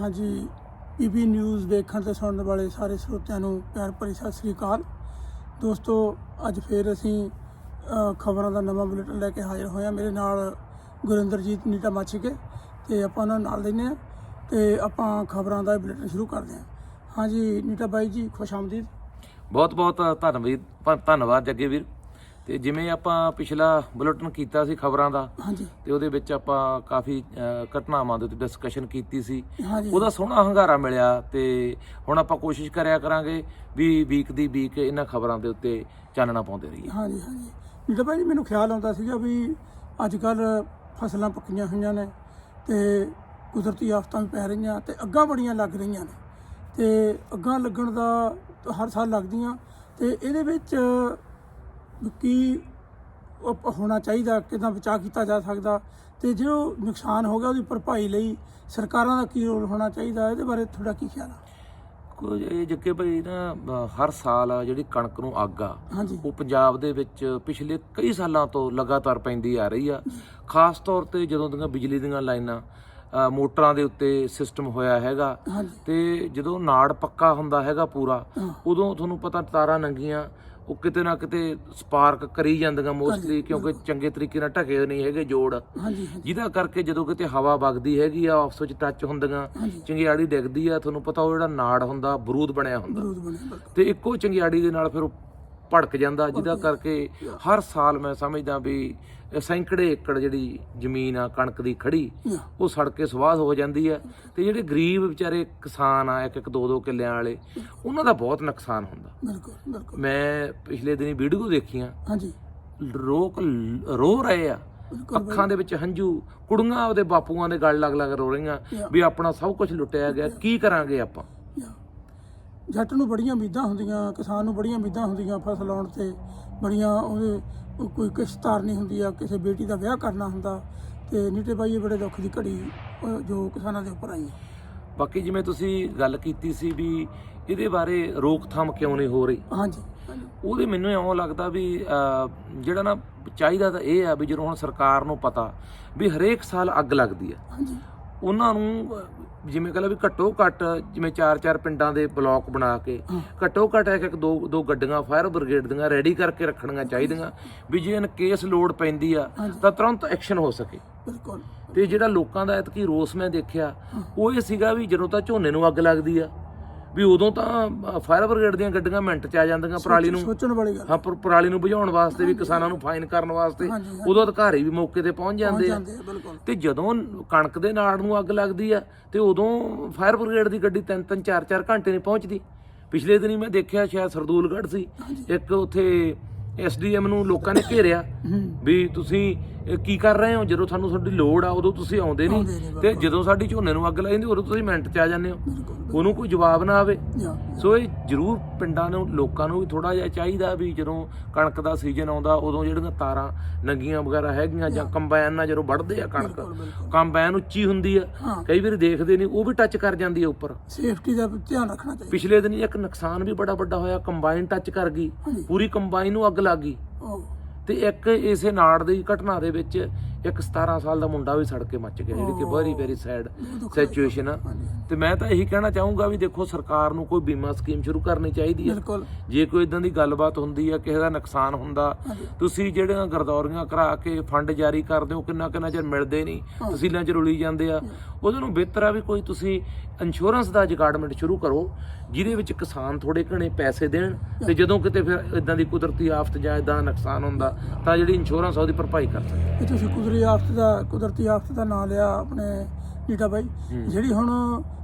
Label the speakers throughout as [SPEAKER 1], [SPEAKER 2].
[SPEAKER 1] ਹਾਂਜੀ PP news ਦੇਖਣ ਤੇ ਸੁਣਨ ਵਾਲੇ ਸਾਰੇ ਸਰੋਤਿਆਂ ਨੂੰ ਪਿਆਰ ਭਰੀ ਸਤਿ ਸ੍ਰੀ ਅਕਾਲ। ਦੋਸਤੋ, ਅੱਜ ਫੇਰ ਅਸੀਂ ਖਬਰਾਂ ਦਾ ਨਵਾਂ ਬੁਲੇਟਿਨ ਲੈ ਕੇ ਹਾਜ਼ਰ ਹੋਏ ਹਾਂ। ਮੇਰੇ ਨਾਲ ਗੁਰਿੰਦਰਜੀਤ ਨੀਟਾ ਮਾਛੀਕੇ ਤੇ ਆਪਾਂ ਉਹਨਾਂ ਨੂੰ ਨਾਲ ਲੈਂਦੇ ਹਾਂ ਤੇ ਆਪਾਂ ਖਬਰਾਂ ਦਾ ਬੁਲੇਟਿਨ ਸ਼ੁਰੂ ਕਰਦੇ ਹਾਂ। ਹਾਂਜੀ, ਨੀਟਾ ਬਾਈ ਜੀ, ਖੁਸ਼ ਆਮਦੀਦ।
[SPEAKER 2] ਬਹੁਤ ਬਹੁਤ ਧੰਨਵਾਦ ਧੰਨਵਾਦ ਜੱਗੇ ਵੀਰ। ਤੇ ਜਿਵੇਂ ਆਪਾਂ ਪਿਛਲਾ ਬੁਲੇਟਿਨ ਕੀਤਾ ਸੀ ਖਬਰਾਂ ਦਾ
[SPEAKER 1] ਹਾਂਜੀ।
[SPEAKER 2] ਤੇ ਉਹਦੇ ਵਿੱਚ ਆਪਾਂ ਕਾਫੀ ਘਟਨਾਵਾਂ ਦੇ ਉੱਤੇ ਡਿਸਕਸ਼ਨ ਕੀਤੀ ਸੀ।
[SPEAKER 1] ਹਾਂਜੀ।
[SPEAKER 2] ਉਹਦਾ ਸੋਹਣਾ ਹੰਗਾਰਾ ਮਿਲਿਆ ਤੇ ਹੁਣ ਆਪਾਂ ਕੋਸ਼ਿਸ਼ ਕਰਿਆ ਕਰਾਂਗੇ ਵੀ ਵੀਕ ਦੀ ਵੀਕ ਇਹਨਾਂ ਖਬਰਾਂ ਦੇ ਉੱਤੇ ਚਾਨਣਾ ਪਾਉਂਦੇ ਰਹੀਏ।
[SPEAKER 1] ਹਾਂਜੀ ਹਾਂਜੀ। ਨੀਟਾ ਬਾਈ ਜੀ ਮੈਨੂੰ ਖਿਆਲ ਆਉਂਦਾ ਸੀਗਾ ਵੀ ਅੱਜ ਕੱਲ ਫਸਲਾਂ ਪੱਕੀਆਂ ਹੋਈਆਂ ਨੇ ਤੇ ਕੁਦਰਤੀ ਆਫਤਾਂ ਵੀ ਪੈ ਰਹੀਆਂ ਤੇ ਅੱਗਾਂ ਬੜੀਆਂ ਲੱਗ ਰਹੀਆਂ ਨੇ। ਤੇ ਅੱਗਾਂ ਲੱਗਣ ਦਾ ਹਰ ਸਾਲ ਲੱਗਦੀਆਂ ਤੇ ਇਹਦੇ ਵਿੱਚ ਕੀ ਹੋਣਾ ਚਾਹੀਦਾ ਕਿਦਾਂ ਬਚਾਅ ਕੀਤਾ ਜਾ ਸਕਦਾ ਤੇ ਜੋ ਨੁਕਸਾਨ ਹੋ ਗਿਆ ਉਹਦੀ ਭਰਪਾਈ ਲਈ ਸਰਕਾਰਾਂ ਦਾ ਕੀ ਰੋਲ ਹੋਣਾ ਚਾਹੀਦਾ ਇਹਦੇ ਬਾਰੇ ਤੁਹਾਡਾ ਕੀ ਖਿਆਲ ਆ?
[SPEAKER 2] ਕੁਝ ਇਹ ਜੱਗੇ ਭਾਈ ਨਾ ਹਰ ਸਾਲ ਜਿਹੜੀ ਕਣਕ ਨੂੰ ਅੱਗ ਆ ਉਹ ਪੰਜਾਬ ਦੇ ਵਿੱਚ ਪਿਛਲੇ ਕਈ ਸਾਲਾਂ ਤੋਂ ਲਗਾਤਾਰ ਪੈਂਦੀ ਆ ਰਹੀ ਆ। ਖਾਸ ਤੌਰ ਤੇ ਜਦੋਂ ਦੀਆਂ ਬਿਜਲੀ ਦੀਆਂ ਲਾਈਨਾਂ ਮੋਟਰਾਂ ਦੇ ਉੱਤੇ ਸਿਸਟਮ ਹੋਇਆ ਹੈਗਾ ਤੇ ਜਦੋਂ ਨਾੜ ਪੱਕਾ ਹੁੰਦਾ ਹੈਗਾ ਪੂਰਾ। ਉਦੋਂ ਤੁਹਾਨੂੰ ਪਤਾ ਤਾਰਾਂ ਨੰਗੀਆਂ ਉਹ ਕਿਤੇ ਨਾ ਕਿਤੇ ਸਪਾਰਕ ਕਰੀ ਜਾਂਦੀਆਂ ਮੋਸਟਲੀ ਕਿਉਂਕਿ ਚੰਗੇ ਤਰੀਕੇ ਨਾਲ ਢਕੇ ਨਹੀਂ ਹੈਗੇ ਜੋੜ। ਜਿਹਦਾ ਕਰਕੇ ਜਦੋਂ ਕਿਤੇ ਹਵਾ ਵਗਦੀ ਹੈਗੀ ਆ ਆਪਸ ਵਿੱਚ ਟੱਚ ਹੁੰਦੀਆਂ। ਚੰਗਿਆੜੀ ਡਿੱਗਦੀ ਆ ਤੁਹਾਨੂੰ ਪਤਾ ਉਹ ਜਿਹੜਾ ਨਾੜ ਹੁੰਦਾ ਬਰੂਦ ਬਣਿਆ ਹੁੰਦਾ। ਤੇ ਇੱਕੋ ਚੰਗਿਆੜੀ ਦੇ ਨਾਲ ਫਿਰ ਉਹ ਭੜਕ ਜਾਂਦਾ ਜਿਹਦਾ ਕਰਕੇ ਹਰ ਸਾਲ ਮੈਂ ਸਮਝਦਾ ਵੀ ਸੈਂਕੜੇ ਏਕੜ ਜਿਹੜੀ ਜ਼ਮੀਨ ਆ ਕਣਕ ਦੀ ਖੜੀ ਉਹ ਸੜ ਕੇ ਸਵਾਹ ਹੋ ਜਾਂਦੀ ਹੈ ਤੇ ਜਿਹੜੇ ਗਰੀਬ ਵਿਚਾਰੇ ਕਿਸਾਨ ਆ ਇੱਕ ਇੱਕ ਦੋ ਦੋ ਕਿੱਲਿਆਂ ਵਾਲੇ ਉਹਨਾਂ ਦਾ ਬਹੁਤ ਨੁਕਸਾਨ ਹੁੰਦਾ।
[SPEAKER 1] ਬਿਲਕੁਲ ਬਿਲਕੁਲ।
[SPEAKER 2] ਮੈਂ ਪਿਛਲੇ ਦਿਨੀ ਵੀਡੀਓ ਦੇਖੀਆਂ।
[SPEAKER 1] ਹਾਂਜੀ।
[SPEAKER 2] ਲ- ਰੋ ਰਹੇ ਆ। ਅੱਖਾਂ ਦੇ ਵਿੱਚ ਹੰਝੂ ਕੁੜੀਆਂ ਉਹਦੇ ਬਾਪੂਆਂ ਦੇ ਗਲ ਲੱਗ ਲੱਗ ਰੋ ਰਹੀਆਂ ਵੀ ਆਪਣਾ ਸਭ ਕੁਝ ਲੁੱਟਿਆ ਗਿਆ ਕੀ ਕਰਾਂਗੇ ਆਪਾਂ?
[SPEAKER 1] ਜੱਟ ਨੂੰ ਬੜੀਆਂ ਉਮੀਦਾਂ ਹੁੰਦੀਆਂ ਕਿਸਾਨ ਨੂੰ ਬੜੀਆਂ ਉਮੀਦਾਂ ਹੁੰਦੀਆਂ ਫਸਲ ਲਾਉਣ ਤੇ ਬੜੀਆਂ ਉਹਦੇ ਉਹ ਕੋਈ ਕਿਸ਼ਤ ਤਾਰਨੀ ਹੁੰਦੀ ਆ ਕਿਸੇ ਬੇਟੀ ਦਾ ਵਿਆਹ ਕਰਨਾ ਹੁੰਦਾ ਤੇ ਨੀਟੇ ਬਾਈ ਇਹ ਬੜੇ ਦੁੱਖ ਦੀ ਘੜੀ ਜੋ ਕਿਸਾਨਾਂ ਦੇ ਉੱਪਰ ਆਈ ਹੈ
[SPEAKER 2] ਬਾਕੀ ਜਿਵੇਂ ਤੁਸੀਂ ਗੱਲ ਕੀਤੀ ਸੀ ਵੀ ਇਹਦੇ ਬਾਰੇ ਰੋਕਥਾਮ ਕਿਉਂ ਨਹੀਂ ਹੋ ਰਹੀ?
[SPEAKER 1] ਹਾਂਜੀ
[SPEAKER 2] ਉਹਦੇ ਮੈਨੂੰ ਇਉਂ ਲੱਗਦਾ ਵੀ ਜਿਹੜਾ ਨਾ ਚਾਹੀਦਾ ਤਾਂ ਇਹ ਆ ਵੀ ਜਦੋਂ ਹੁਣ ਸਰਕਾਰ ਨੂੰ ਪਤਾ ਵੀ ਹਰੇਕ ਸਾਲ ਅੱਗ ਲੱਗਦੀ ਆ।
[SPEAKER 1] ਹਾਂਜੀ।
[SPEAKER 2] ਉਹਨਾਂ ਨੂੰ ਜਿਵੇਂ ਕਹ ਲਾ ਵੀ ਘੱਟੋ ਘੱਟ ਜਿਵੇਂ ਚਾਰ ਚਾਰ ਪਿੰਡਾਂ ਦੇ ਬਲਾਕ ਬਣਾ ਕੇ ਘੱਟੋ ਘੱਟ ਇੱਕ ਇੱਕ ਦੋ ਦੋ ਗੱਡੀਆਂ ਫਾਇਰ ਬ੍ਰਿਗੇਡ ਦੀਆਂ ਰੈਡੀ ਕਰਕੇ ਰੱਖਣੀਆਂ ਚਾਹੀਦੀਆਂ। ਵੀ ਜੇ ਇਨ ਕੇਸ ਲੋਡ ਪੈਂਦੀ ਆ ਤਾਂ ਤੁਰੰਤ ਐਕਸ਼ਨ ਹੋ ਸਕੇ।
[SPEAKER 1] ਬਿਲਕੁਲ।
[SPEAKER 2] ਤੇ ਜਿਹੜਾ ਲੋਕਾਂ ਦਾ ਐਤਕੀ ਰੋਸ ਮੈਂ ਦੇਖਿਆ ਉਹ ਇਹ ਸੀਗਾ ਵੀ ਜਦੋਂ ਤਾਂ ਝੋਨੇ ਨੂੰ ਅੱਗ ਲੱਗਦੀ ਆ ਵੀ ਉਦੋਂ ਤਾਂ ਫਾਇਰ ਬ੍ਰਿਗੇਡ ਦੀਆਂ ਗੱਡੀਆਂ ਮਿੰਟ 'ਚ ਆ ਜਾਂਦੀਆਂ ਪਰਾਲੀ ਨੂੰ।
[SPEAKER 1] ਸੋਚਣ ਵਾਲੀ ਗੱਲ।
[SPEAKER 2] ਹਾਂ ਪਰ ਪਰਾਲੀ ਨੂੰ ਬੁਝਾਉਣ ਵਾਸਤੇ ਵੀ ਕਿਸਾਨਾਂ ਨੂੰ ਫਾਈਨ ਕਰਨ ਵਾਸਤੇ। ਉਦੋਂ ਅਧਿਕਾਰੀ ਵੀ ਮੌਕੇ ਤੇ ਪਹੁੰਚ ਜਾਂਦੇ ਆ। ਤੇ ਜਦੋਂ ਕਣਕ ਦੇ ਨਾੜ ਨੂੰ ਅੱਗ ਲੱਗਦੀ ਆ ਤੇ ਉਦੋਂ ਫਾਇਰ ਬ੍ਰਿਗੇਡ ਦੀ ਗੱਡੀ ਤਿੰਨ ਤਿੰਨ ਚਾਰ ਚਾਰ ਘੰਟੇ ਨਹੀਂ ਪਹੁੰਚਦੀ। ਪਿਛਲੇ ਦਿਨੀ ਮੈਂ ਦੇਖਿਆ ਸ਼ਾਇਦ ਸਰਦੂਲਗੜ੍ਹ ਸੀ। ਇੱਕ ਉੱਥੇ ਐਸਡੀਐਮ ਨੂੰ ਲੋਕਾਂ ਨੇ ਘੇਰਿਆ ਵੀ ਤੁਸੀਂ ਕੀ ਕਰ ਰਹੇ ਹੋ? ਜਦੋਂ ਤੁਹਾਨੂੰ ਤੁਹਾਡੀ ਲੋੜ ਆ ਉਦੋਂ ਤੁਸੀਂ ਆਉਂਦੇ ਨਹੀਂ। ਤੇ ਜਦੋਂ ਸਾਡੀ ਝੋਨੇ ਨੂੰ ਅੱਗ ਲੱਗ ਜਾਂਦੀ ਉਦੋਂ ਤੁਸੀਂ ਮਿੰਟ 'ਚ ਆ ਜਾਂਦੇ ਹੋ। ਉਹਨੂੰ ਕੋਈ ਜਵਾਬ ਨਾ ਆਵੇ। ਸੋ ਇਹ ਜ਼ਰੂਰ ਪਿੰਡਾਂ ਨੂੰ ਲੋਕਾਂ ਨੂੰ ਵੀ ਥੋੜਾ ਜਿਹਾ ਚਾਹੀਦਾ ਵੀ ਜਦੋਂ ਕਣਕ ਦਾ ਸੀਜ਼ਨ ਆਉਂਦਾ ਉਦੋਂ ਜਿਹੜੀਆਂ ਤਾਰਾਂ ਨੰਗੀਆਂ ਵਗੈਰਾ ਹੈਗੀਆਂ ਜਾਂ ਕੰਬਾਈਨ ਨਾਲ ਜਦੋਂ ਵੱਢਦੇ ਆ ਕਣਕ ਕੰਬਾਈਨ ਉੱਚੀ ਹੁੰਦੀ ਆ।
[SPEAKER 1] ਹਾਂ।
[SPEAKER 2] ਕਈ ਵਾਰੀ ਦੇਖਦੇ ਨਹੀਂ ਉਹ ਵੀ ਟੱਚ ਕਰ ਜਾਂਦੀ ਆ ਉੱਪਰ।
[SPEAKER 1] ਸੇਫਟੀ ਦਾ ਧਿਆਨ ਰੱਖਣਾ ਚਾਹੀਦਾ।
[SPEAKER 2] ਪਿਛਲੇ ਦਿਨ ਇੱਕ ਨੁਕਸਾਨ ਵੀ ਬੜਾ ਵੱਡਾ ਹੋਇਆ ਕੰਬਾਈਨ ਟੱਚ ਕਰ ਗਈ। ਪੂਰੀ ਕੰਬਾਈਨ ਨੂੰ ਅੱਗ ਲੱਗ ਗਈ। ਤੇ ਇੱਕ ਇਸੇ ਨਾੜ ਦੀ ਘਟਨਾ ਦੇ ਵਿੱਚ ਇੱਕ 17 ਸਾਲ ਦਾ ਮੁੰਡਾ ਵੀ ਸੜ ਕੇ ਮੱਚ ਗਿਆ ਜਿਹੜੀ ਕਿ ਵੈਰੀ ਵੈਰੀ ਸੈਡ ਸਿਚੁਏਸ਼ਨ ਆ। ਤੇ ਮੈਂ ਤਾਂ ਇਹੀ ਕਹਿਣਾ ਚਾਹੂੰਗਾ ਵੀ ਦੇਖੋ ਸਰਕਾਰ ਨੂੰ ਕੋਈ ਬੀਮਾ ਸਕੀਮ ਸ਼ੁਰੂ ਕਰਨੀ ਚਾਹੀਦੀ ਹੈ ਜੇ ਕੋਈ ਇਦਾਂ ਦੀ ਗੱਲਬਾਤ ਹੁੰਦੀ ਆ ਕਿਸੇ ਦਾ ਨੁਕਸਾਨ ਹੁੰਦਾ ਤੁਸੀਂ ਜਿਹੜੀਆਂ ਗਰਦੌਰੀਆਂ ਕਰਾ ਕੇ ਫੰਡ ਜਾਰੀ ਕਰਦੇ ਹੋ ਕਿੰਨਾ ਕਿੰਨਾ ਚਿਰ ਮਿਲਦੇ ਨਹੀਂ ਤਹਿਸੀਲਾਂ 'ਚ ਰੁਲੀ ਜਾਂਦੇ ਆ। ਉਹਦੇ ਨੂੰ ਬਿਹਤਰ ਆ ਵੀ ਕੋਈ ਤੁਸੀਂ ਇੰਸ਼ੋਰੈਂਸ ਦਾ ਜਗਾੜਮੈਂਟ ਸ਼ੁਰੂ ਕਰੋ ਜਿਹਦੇ ਵਿੱਚ ਕਿਸਾਨ ਥੋੜੇ ਘਣੇ ਪੈਸੇ ਦੇਣ ਤੇ ਜਦੋਂ ਕਿਤੇ ਫਿਰ ਇਦਾਂ ਦੀ ਕੁਦਰਤੀ ਆਫਤ ਜਾਂ ਇਦਾਂ ਨੁਕਸਾਨ ਹੁੰਦਾ ਤਾਂ ਜਿਹੜੀ ਇੰਸ਼ੋਰੈਂਸ ਆ ਉਹਦੀ ਭਰਪਾਈ ਕਰ ਸਕੇ
[SPEAKER 1] ਤੁਸੀਂ ਕੁਦਰਤੀ ਆਫਤ ਦਾ ਕੁਦਰਤੀ ਆਫਤ ਦਾ ਨਾਮ ਲਿਆ ਆਪਣੇ ਨੀਟਾ ਬਾਈ। ਜਿਹੜੀ ਹੁਣ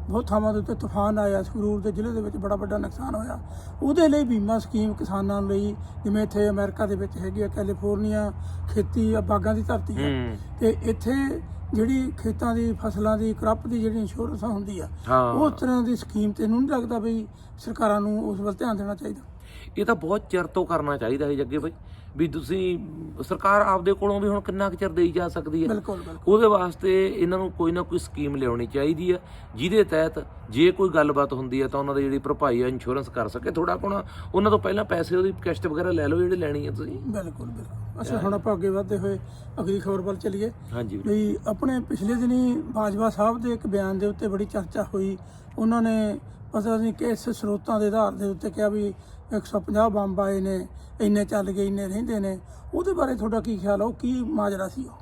[SPEAKER 1] ਬਹੁਤ ਥਾਵਾਂ ਦੇ ਉੱਤੇ ਤੂਫਾਨ ਆਇਆ ਸੰਗਰੂਰ ਦੇ ਜ਼ਿਲ੍ਹੇ ਦੇ ਵਿੱਚ ਬੜਾ ਵੱਡਾ ਨੁਕਸਾਨ ਹੋਇਆ। ਉਹਦੇ ਲਈ ਬੀਮਾ ਸਕੀਮ ਕਿਸਾਨਾਂ ਲਈ ਜਿਵੇਂ ਇੱਥੇ ਅਮਰੀਕਾ ਦੇ ਵਿੱਚ ਹੈਗੀ ਆ ਕੈਲੀਫੋਰਨੀਆ ਖੇਤੀ ਬਾਗਾਂ ਦੀ ਧਰਤੀ ਹੈ। ਤੇ ਇੱਥੇ ਜਿਹੜੀ ਖੇਤਾਂ ਦੀ ਫਸਲਾਂ ਦੀ ਕ੍ਰਪ ਦੀ ਜਿਹੜੀ ਇੰਸ਼ੋਰੈਂਸ ਹੁੰਦੀ ਆ ਉਸ ਤਰ੍ਹਾਂ ਦੀ ਸਕੀਮ ਤੇ ਨੂੰ ਨਹੀਂ ਲੱਗਦਾ ਵੀ ਸਰਕਾਰਾਂ ਨੂੰ ਉਸ ਵੱਲ ਧਿਆਨ ਦੇਣਾ ਚਾਹੀਦਾ।
[SPEAKER 2] ਇਹ ਤਾਂ ਬਹੁਤ ਚਿਰ ਤੋਂ ਕਰਨਾ ਚਾਹੀਦਾ ਹੈ ਜੱਗੇ ਬਾਈ ਵੀ ਤੁਸੀਂ ਸਰਕਾਰ ਆਪਦੇ ਕੋਲੋਂ ਵੀ ਹੁਣ ਕਿੰਨਾ ਕੁ ਚਿਰ ਦੇਈ ਜਾ ਸਕਦੀ ਹੈ?
[SPEAKER 1] ਬਿਲਕੁਲ
[SPEAKER 2] ਉਹਦੇ ਵਾਸਤੇ ਇਹਨਾਂ ਨੂੰ ਕੋਈ ਨਾ ਕੋਈ ਸਕੀਮ ਲਿਆਉਣੀ ਚਾਹੀਦੀ ਆ ਜਿਹਦੇ ਤਹਿਤ ਜੇ ਕੋਈ ਗੱਲਬਾਤ ਹੁੰਦੀ ਹੈ ਤਾਂ ਉਹਨਾਂ ਦੀ ਜਿਹੜੀ ਭਰਪਾਈ ਆ ਇੰਸ਼ੋਰੈਂਸ ਕਰ ਸਕੇ। ਥੋੜਾ ਕੋਣਾ ਉਹਨਾਂ ਤੋਂ ਪਹਿਲਾਂ ਪੈਸੇ ਉਹਦੀ ਕਿਸ਼ਤ ਵਗੈਰਾ ਲੈ ਲਓ ਜਿਹੜੇ ਲੈਣੀ ਹੈ ਤੁਸੀਂ।
[SPEAKER 1] ਬਿਲਕੁਲ ਬਿਲਕੁਲ। ਅੱਛਾ ਹੁਣ ਆਪਾਂ ਅੱਗੇ ਵਧਦੇ ਹੋਏ ਅਗਲੀ ਖਬਰ ਵੱਲ ਚੱਲੀਏ।
[SPEAKER 2] ਹਾਂਜੀ।
[SPEAKER 1] ਵੀ ਆਪਣੇ ਪਿਛਲੇ ਦਿਨੀ ਬਾਜਵਾ ਸਾਹਿਬ ਦੇ ਇੱਕ ਬਿਆਨ ਦੇ ਉੱਤੇ ਬੜੀ ਚਰਚਾ ਹੋਈ। ਉਹਨਾਂ ਨੇ ਪਤਾ ਨਹੀਂ ਕਿਸ ਸਰੋਤਾਂ ਦੇ ਆਧਾਰ ਦੇ ਉੱਤੇ ਕਿਹਾ ਵੀ 150 ਬੰਬ ਆਏ ਨੇ ਇੰਨੇ ਚੱਲ ਗਏ ਇੰਨੇ ਰਹਿੰਦੇ ਨੇ। ਉਹਦੇ ਬਾਰੇ ਤੁਹਾਡਾ ਕੀ ਖਿਆਲ ਆ? ਉਹ ਕੀ ਮਾਜਰਾ ਸੀ ਉਹ?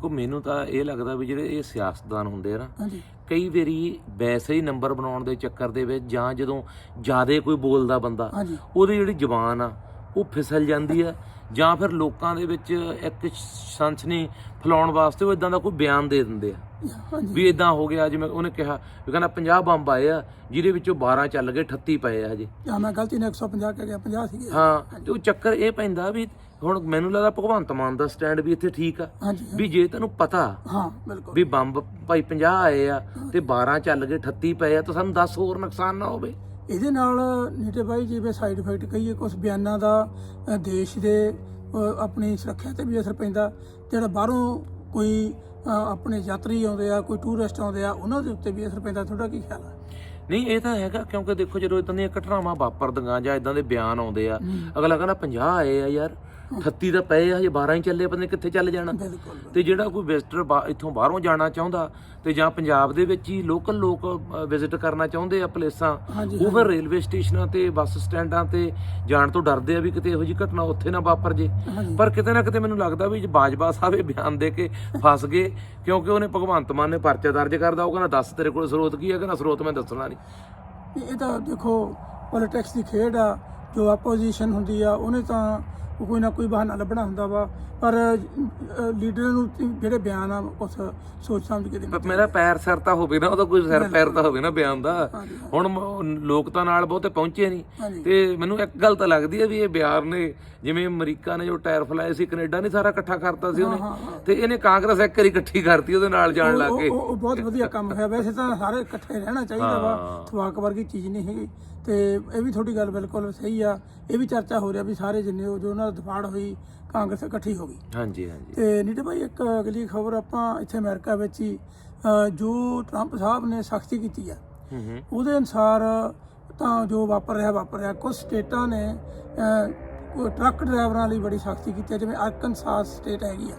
[SPEAKER 2] ਕੋ ਮੈਨੂੰ ਤਾਂ ਇਹ ਲੱਗਦਾ ਵੀ ਜਿਹੜੇ ਇਹ ਸਿਆਸਤਦਾਨ ਹੁੰਦੇ ਆ ਨਾ
[SPEAKER 1] ਹਾਂਜੀ।
[SPEAKER 2] ਕਈ ਵਾਰੀ ਵੈਸੇ ਹੀ ਨੰਬਰ ਬਣਾਉਣ ਦੇ ਚੱਕਰ ਦੇ ਵਿੱਚ ਜਾਂ ਜਦੋਂ ਜਿਆਦੇ ਕੋਈ ਬੋਲਦਾ ਬੰਦਾ ਉਹਦੀ ਜਿਹੜੀ ਜ਼ੁਬਾਨ ਆ ਉਹ ਫਿਸਲ ਜਾਂਦੀ ਆ। ਜਾਂ ਫਿਰ ਲੋਕਾਂ ਦੇ ਵਿੱਚ ਇੱਕ ਸੰਸਨੀ ਫਲਾਉਣ ਵਾਸਤੇ ਉਹ ਇਦਾਂ ਦਾ ਕੋਈ ਬਿਆਨ ਦੇ ਦਿੰਦੇ ਆ। ਵੀ ਇਦਾਂ ਹੋ ਗਿਆ ਜਿਵੇਂ ਉਹਨੇ ਕਿਹਾ ਵੀ ਕਹਿੰਦਾ 50 ਬੰਬ ਆਏ ਆ ਜਿਹਦੇ ਵਿੱਚੋਂ 12 ਚੱਲ ਗਏ 38 ਪਏ ਆ ਹਜੇ।
[SPEAKER 1] ਜਾਂ ਮੈਂ ਗਲਤੀ ਨਾਲ 150 ਕਹਿ ਗਿਆ 50 ਸੀਗੇ।
[SPEAKER 2] ਹਾਂ ਤੇ ਉਹ ਚੱਕਰ ਇਹ ਪੈਂਦਾ ਵੀ ਹੁਣ ਮੈਨੂੰ ਲੱਗਦਾ ਭਗਵੰਤ ਮਾਨ ਦਾ ਸਟੈਂਡ ਵੀ ਇੱਥੇ ਠੀਕ ਆ। ਵੀ ਜੇ ਤੈਨੂੰ ਪਤਾ
[SPEAKER 1] ਹਾਂ ਬਿਲਕੁਲ।
[SPEAKER 2] ਵੀ ਬੰਬ ਭਾਈ 50 ਆਏ ਆ ਤੇ 12 ਚੱਲ ਗਏ 38 ਪਏ ਆ ਤਾਂ ਸਾਨੂੰ 10 ਹੋਰ ਨੁਕਸਾਨ ਨਾ ਹੋਵੇ।
[SPEAKER 1] ਇਹਦੇ ਨਾਲ ਨੀਟੇ ਬਾਈ ਜਿਵੇਂ ਸਾਈਡ ਇਫੈਕਟ ਕਹੀਏ ਕੁਝ ਬਿਆਨਾਂ ਦਾ ਦੇਸ਼ ਦੇ ਆਪਣੀ ਸੁਰੱਖਿਆ ਤੇ ਵੀ ਅਸਰ ਪੈਂਦਾ। ਜਿਹੜਾ ਬਾਹਰੋਂ ਕੋਈ ਆਪਣੇ ਯਾਤਰੀ ਆਉਂਦੇ ਆ ਕੋਈ ਟੂਰਿਸਟ ਆਉਂਦੇ ਆ ਉਹਨਾਂ ਦੇ ਉੱਤੇ ਵੀ ਅਸਰ ਪੈਂਦਾ। ਤੁਹਾਡਾ ਕੀ ਖਿਆਲ ਹੈ
[SPEAKER 2] ਨਹੀਂ ਇਹ ਤਾਂ ਹੈਗਾ ਕਿਉਂਕਿ ਦੇਖੋ ਜਦੋਂ ਇਦਾਂ ਦੀਆਂ ਘਟਨਾਵਾਂ ਵਾਪਰਦੀਆਂ ਜਾਂ ਇਦਾਂ ਦੇ ਬਿਆਨ ਆਉਂਦੇ ਆ ਅਗਲਾ ਕਹਿੰਦਾ 50 ਆਏ ਆ ਯਾਰ। 38 ਤਾਂ ਪਏ ਆ ਹਜੇ 12 ਹੀ ਚੱਲੇ ਨਹੀਂ ਕਿੱਥੇ ਚੱਲ ਜਾਣਾ।
[SPEAKER 1] ਬਿਲਕੁਲ
[SPEAKER 2] ਤੇ ਜਿਹੜਾ ਕੋਈ ਵਿਜ਼ਟਰ ਇੱਥੋਂ ਬਾਹਰੋਂ ਜਾਣਾ ਚਾਹੁੰਦਾ ਤੇ ਜਾਂ ਪੰਜਾਬ ਦੇ ਵਿੱਚ ਹੀ ਲੋਕਲ ਲੋਕ ਵਿਜ਼ਿਟ ਕਰਨਾ ਚਾਹੁੰਦੇ ਆ ਪਲੇਸਾਂ ਉਹ ਫਿਰ ਰੇਲਵੇ ਸਟੇਸ਼ਨਾਂ ਤੇ ਬੱਸ ਸਟੈਂਡਾਂ ਤੇ ਜਾਣ ਤੋਂ ਡਰਦੇ ਆ ਵੀ ਕਿਤੇ ਇਹੋ ਜਿਹੀ ਘਟਨਾ ਉੱਥੇ ਨਾ ਵਾਪਰ ਜੇ। ਪਰ ਕਿਤੇ ਨਾ ਕਿਤੇ ਮੈਨੂੰ ਲੱਗਦਾ ਵੀ ਬਾਜਵਾ ਸਾਹਿਬ ਇਹ ਬਿਆਨ ਦੇ ਕੇ ਫਸ ਗਏ ਕਿਉਂਕਿ ਉਹਨੇ ਭਗਵੰਤ ਮਾਨ ਨੇ ਪਰਚਾ ਦਰਜ ਕਰਦਾ ਉਹ ਕਹਿੰਦਾ ਦੱਸ ਤੇਰੇ ਕੋਲ ਸਰੋਤ ਕੀ ਹੈ? ਕਹਿੰਦਾ ਸਰੋਤ ਮੈਂ ਦੱਸਣਾ ਨਹੀਂ
[SPEAKER 1] ਇਹ ਤਾਂ ਦੇਖੋ ਪੋਲਿਟਿਕਸ ਦੀ ਖੇਡ ਆ ਜੋ ਆਪੋਜੀਸ਼ਨ ਹੁੰਦੀ ਆ ਉਹਨੇ ਤਾਂ ਕੋਈ ਨਾ ਕੋਈ ਬਹਾਨਾ ਲੱਭਣਾ ਹੁੰਦਾ ਵਾ ਪਰ ਲੀਡਰ ਨੂੰ ਜਿਹੜੇ ਬਿਆਨ ਆ ਉਸ ਸੋਚ ਸਮਝ ਕੇ ਦੇਣੇ
[SPEAKER 2] ਮੇਰਾ ਪੈਰ ਸਿਰ ਤਾਂ ਹੋਵੇ ਨਾ ਉਹਦਾ ਕੋਈ ਸਿਰ ਪੈਰ ਤਾਂ ਹੋਵੇ ਨਾ ਬਿਆਨ ਦਾ। ਹੁਣ ਲੋਕ ਤਾਂ ਨਾਲ ਬਹੁਤੇ ਪਹੁੰਚੇ ਨਹੀਂ। ਤੇ ਮੈਨੂੰ ਇੱਕ ਗੱਲ ਤਾਂ ਲੱਗਦੀ ਹੈ ਵੀ ਇਹ ਬਿਆਨ ਨੇ ਜਿਵੇਂ ਅਮਰੀਕਾ ਨੇ ਜੋ ਟਾਇਰ ਫਲਾਏ ਸੀ ਕੈਨੇਡਾ ਨੇ ਸਾਰਾ ਇਕੱਠਾ ਕਰਤਾ ਸੀ ਉਹਨੇ। ਤੇ ਇਹਨੇ ਕਾਂਗਰਸ ਇੱਕ ਵਾਰੀ ਇਕੱਠੀ ਕਰਤੀ ਉਹਦੇ ਨਾਲ ਜਾਣ ਲੱਗ
[SPEAKER 1] ਉਹ-
[SPEAKER 2] ਕੇ
[SPEAKER 1] ਉਹ ਉਹ ਬਹੁਤ ਵਧੀਆ ਕੰਮ ਹੋਇਆ। ਵੈਸੇ ਤਾਂ ਸਾਰੇ ਇਕੱਠੇ ਰਹਿਣਾ ਚਾਹੀਦਾ ਵਾ। ਥਵਾਕ ਵਰਗੀ ਚੀਜ਼ ਨਹੀਂ ਹੈਗੀ। ਤੇ ਇਹ ਵੀ ਤੁਹਾਡੀ ਗੱਲ ਬਿਲਕੁਲ ਸਹੀ ਆ। ਇਹ ਵੀ ਚਰਚਾ ਹੋ ਰਿਹਾ ਵੀ ਸਾਰੇ ਜਿੰਨੇ ਉਹ ਜੋ ਉਹਨਾਂ ਦਾ ਦਫਾੜ ਹੋਈ ਕਾਂਗਰਸ ਇਕੱਠੀ ਹੋ ਗਈ।
[SPEAKER 2] ਹਾਂਜੀ ਹਾਂਜੀ।
[SPEAKER 1] ਤੇ ਨੀਟੇ ਭਾਈ ਇੱਕ ਅਗਲੀ ਖਬਰ ਆਪਾਂ ਇੱਥੇ ਅਮਰੀਕਾ ਵਿੱਚ ਹੀ ਜੋ ਟਰੰਪ ਸਾਹਿਬ ਨੇ ਸਖਤੀ ਕੀਤੀ ਆ ਉਹਦੇ ਅਨਸਾਰ ਤਾਂ ਜੋ ਵਾਪਰ ਰਿਹਾ ਵਾਪਰ ਰਿਹਾ। ਕੁਝ ਸਟੇਟਾਂ ਨੇ ਟਰੱਕ ਡਰਾਈਵਰਾਂ ਲਈ ਬੜੀ ਸਖਤੀ ਕੀਤੀ ਹੈ ਜਿਵੇਂ ਅਰਕਨਸਾਸ ਸਟੇਟ ਹੈਗੀ ਆ।